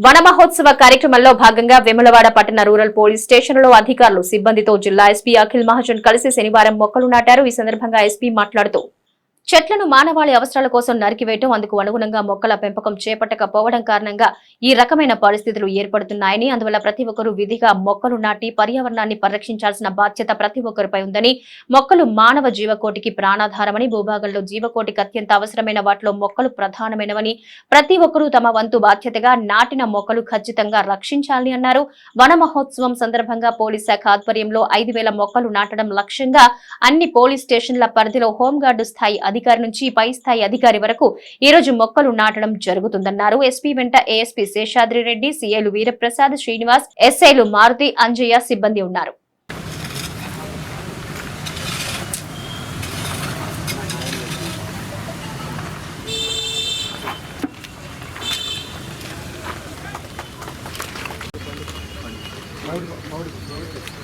వన మహోత్సవ కార్యక్రమంలో భాగంగా వెములవాడ పట్టణ రూరల్ పోలీస్ స్టేషన్లో అధికారులు సిబ్బందితో జిల్లా ఎస్పీ అఖిల్ మహాజన్ కలిసి శనివారం మొక్కలు నాటారు. ఈ సందర్భంగా ఎస్పీ మాట్లాడుతూ చెట్లను మానవాళి అవసరాల కోసం నరికివేయటం అందుకు అనుగుణంగా మొక్కల పెంపకం చేపట్టకపోవడం కారణంగా ఈ రకమైన పరిస్థితులు ఏర్పడుతున్నాయని అందువల్ల ప్రతి ఒక్కరూ విధిగా మొక్కలు నాటి పర్యావరణాన్ని పరిరక్షించాల్సిన బాధ్యత ప్రతి ఒక్కరిపై ఉందని మొక్కలు మానవ జీవకోటికి ప్రాణాధారమని భూభాగంలో జీవకోటికి అత్యంత అవసరమైన వాటిలో మొక్కలు ప్రధానమైనవని ప్రతి ఒక్కరూ తమ వంతు బాధ్యతగా నాటిన మొక్కలు ఖచ్చితంగా రక్షించాలని అన్నారు. వన మహోత్సవం సందర్భంగా పోలీస్ శాఖ ఆధ్వర్యంలో ఐదు వేల మొక్కలు నాటడం లక్ష్యంగా అన్ని పోలీస్ స్టేషన్ల పరిధిలో హోంగార్డు స్థాయి అధికారి నుంచి పై స్థాయి అధికారి వరకు ఈ రోజు మొక్కలు నాటడం జరుగుతుందన్నారు. ఎస్పీ వెంట ఏఎస్పీ శేషాద్రి రెడ్డి సీఏలు వీరప్రసాద్ శ్రీనివాస్ ఎస్ఐలు మారుతి అంజయ్య సిబ్బంది ఉన్నారు. మౌడి మౌడి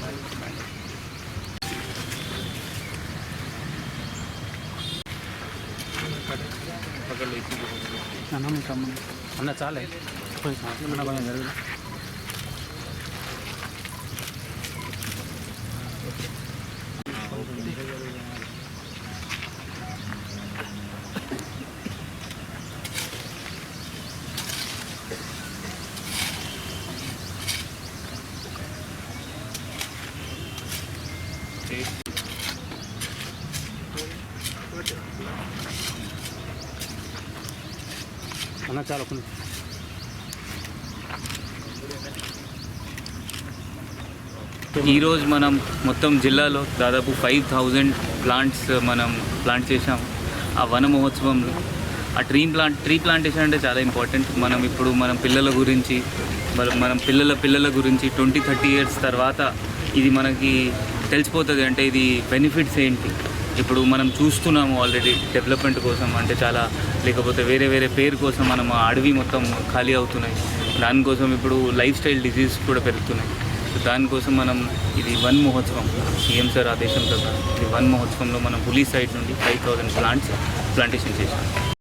తమ్ముడు అన్న చాలే అన్న చాలా కొన్ని. ఈరోజు మనం మొత్తం జిల్లాలో దాదాపు ఫైవ్ థౌజండ్ ప్లాంట్స్ మనం ప్లాంట్ చేసాం ఆ వన మహోత్సవంలో. ఆ ట్రీ ప్లాంట్ ట్రీ ప్లాంటేషన్ అంటే చాలా ఇంపార్టెంట్ మనం ఇప్పుడు మనం పిల్లల గురించి మనం పిల్లల పిల్లల గురించి ట్వంటీ థర్టీ ఇయర్స్ తర్వాత ఇది మనకి తెలిసిపోతుంది. అంటే ఇది బెనిఫిట్స్ ఏంటి? ఇప్పుడు మనం చూస్తున్నాము ఆల్రెడీ డెవలప్మెంట్ కోసం అంటే చాలా లేకపోతే వేరే వేరే పేరు కోసం మనం అడవి మొత్తం ఖాళీ అవుతున్నాయి. దానికోసం ఇప్పుడు లైఫ్ స్టైల్ డిజీజ్ కూడా పెరుగుతున్నాయి. సో దానికోసం మనం ఇది వన్ మహోత్సవం. సీఎం సార్ ఆదేశం ప్రకారం ఇది వన్ మహోత్సవంలో మనం పులి సైడ్ నుండి ఫైవ్ థౌజండ్ ప్లాంట్స్ ప్లాంటేషన్ చేసాం